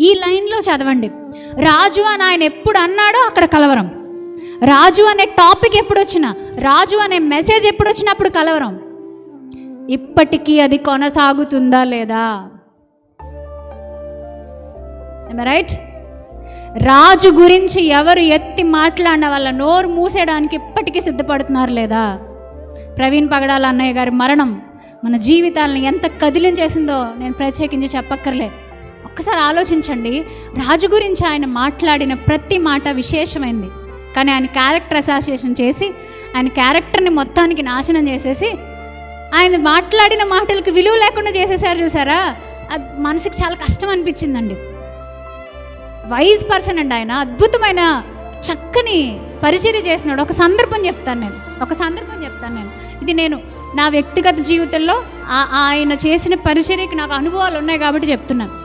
ఈ లైన్లో చదవండి. రాజు అని ఆయన ఎప్పుడు అన్నాడో అక్కడ కలవరం. రాజు అనే టాపిక్ ఎప్పుడు వచ్చినా రాజు అనే మెసేజ్ ఎప్పుడు వచ్చినప్పుడు కలవరం. ఇప్పటికీ అది కొనసాగుతుందా లేదా? రైట్ రాజు గురించి ఎవరు ఎత్తి మాట్లాడిన వాళ్ళ నోరు మూసేయడానికి ఇప్పటికీ సిద్ధపడుతున్నారు లేదా? ప్రవీణ్ పగడాల అన్నయ్య గారి మరణం మన జీవితాలను ఎంత కదిలించేసిందో నేను ప్రత్యేకించి చెప్పక్కర్లే. ఒక్కసారి ఆలోచించండి. రాజు గురించి ఆయన మాట్లాడిన ప్రతి మాట విశేషమైంది. కానీ ఆయన క్యారెక్టర్ అసోసియేషన్ చేసి ఆయన క్యారెక్టర్ని మొత్తానికి నాశనం చేసేసి ఆయన మాట్లాడిన మాటలకు విలువ లేకుండా చేసేసారు చూసారా? అది మనసుకి చాలా కష్టం అనిపించిందండి. వైజ్ పర్సన్ అండి ఆయన. అద్భుతమైన చక్కని పరిచర్య చేసినాడు. ఒక సందర్భం చెప్తాను నేను. ఒక సందర్భం చెప్తాను నేను. ఇది నేను నా వ్యక్తిగత జీవితంలో ఆ- ఆయన చేసిన పరిచర్యకి నాకు అనుభవాలు ఉన్నాయి కాబట్టి చెప్తున్నాను.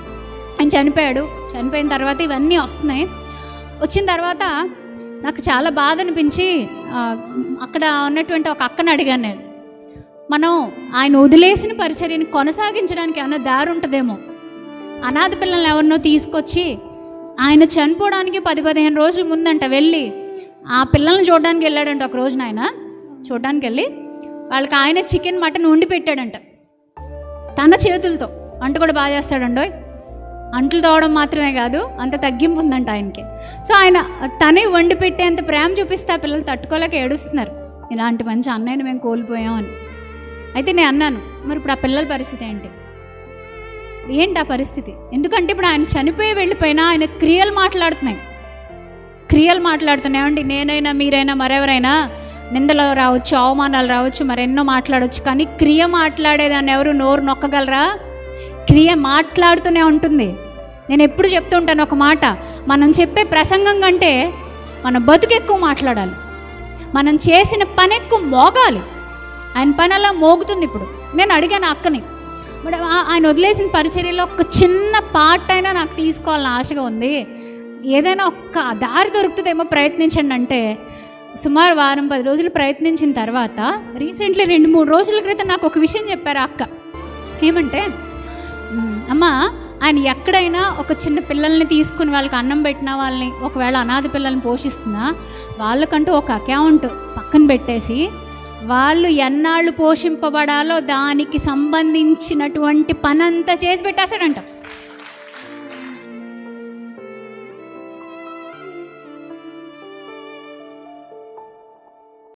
ఆయన చనిపోయాడు. చనిపోయిన తర్వాత ఇవన్నీ వస్తున్నాయి. వచ్చిన తర్వాత నాకు చాలా బాధ అనిపించి అక్కడ ఉన్నటువంటి ఒక అక్కని అడిగాను నేను. మనం ఆయన వదిలేసిన పరిచర్యని కొనసాగించడానికి ఏమైనా దారి ఉంటుందేమో? అనాథ పిల్లల్ని ఎవరినో తీసుకొచ్చి ఆయన చనిపోవడానికి పది పదిహేను రోజుల ముందంట వెళ్ళి ఆ పిల్లల్ని చూడడానికి వెళ్ళాడంట ఒక రోజున ఆయన చూడడానికి వెళ్ళి వాళ్ళకి ఆయన చికెన్ మటన్ వండి పెట్టాడంట. తన చేతులతో. వంట కూడా బాగా చేస్తాడండోయ్. అంట్లు తోవడం మాత్రమే కాదు అంత తగ్గింపు ఉందంట ఆయనకి. సో ఆయన తనే వండి పెట్టేంత ప్రేమ చూపిస్తే ఆ పిల్లలు తట్టుకోలేక ఏడుస్తున్నారు. ఇలాంటి మంచి అన్నయ్యని మేము కోల్పోయాం అని. అయితే నేను అన్నాను మరి ఇప్పుడు ఆ పిల్లల పరిస్థితి ఏంటి? ఏంటి ఆ పరిస్థితి? ఎందుకంటే ఇప్పుడు ఆయన చనిపోయి వెళ్ళిపోయినా ఆయన క్రియలు మాట్లాడుతున్నాయి. క్రియలు మాట్లాడుతున్నాయండి నేనైనా మీరైనా మరెవరైనా నిందలు రావచ్చు అవమానాలు రావచ్చు మరెన్నో మాట్లాడవచ్చు కానీ క్రియ మాట్లాడేదాన్ని ఎవరు నోరు నొక్కగలరా? క్రియ మాట్లాడుతూనే ఉంటుంది. నేను ఎప్పుడు చెప్తుంటాను ఒక మాట మనం చెప్పే ప్రసంగం కంటే మన బతుకు ఎక్కువ మాట్లాడాలి. మనం చేసిన పని ఎక్కువ మోగాలి. ఆయన పని అలా మోగుతుంది ఇప్పుడు. నేను అడిగాను అక్కని ఆయన వదిలేసిన పరిచర్యలో ఒక చిన్న పార్ట్ అయినా నాకు తీసుకోవాలని ఆశగా ఉంది. ఏదైనా ఒక్క దారి దొరుకుతుందేమో ప్రయత్నించండి. అంటే సుమారు వారం పది రోజులు ప్రయత్నించిన తర్వాత రీసెంట్లీ రెండు మూడు రోజుల క్రితం నాకు ఒక విషయం చెప్పారు అక్క. ఏమంటే అమ్మా ఆయన ఎక్కడైనా ఒక చిన్న పిల్లల్ని తీసుకుని వాళ్ళకి అన్నం పెట్టిన వాళ్ళని ఒకవేళ అనాథ పిల్లల్ని పోషిస్తున్నా వాళ్ళకంటూ ఒక అకౌంట్ పక్కన పెట్టేసి వాళ్ళు ఎన్నాళ్ళు పోషింపబడాలో దానికి సంబంధించినటువంటి పనంతా చేసి పెట్టేశాడంట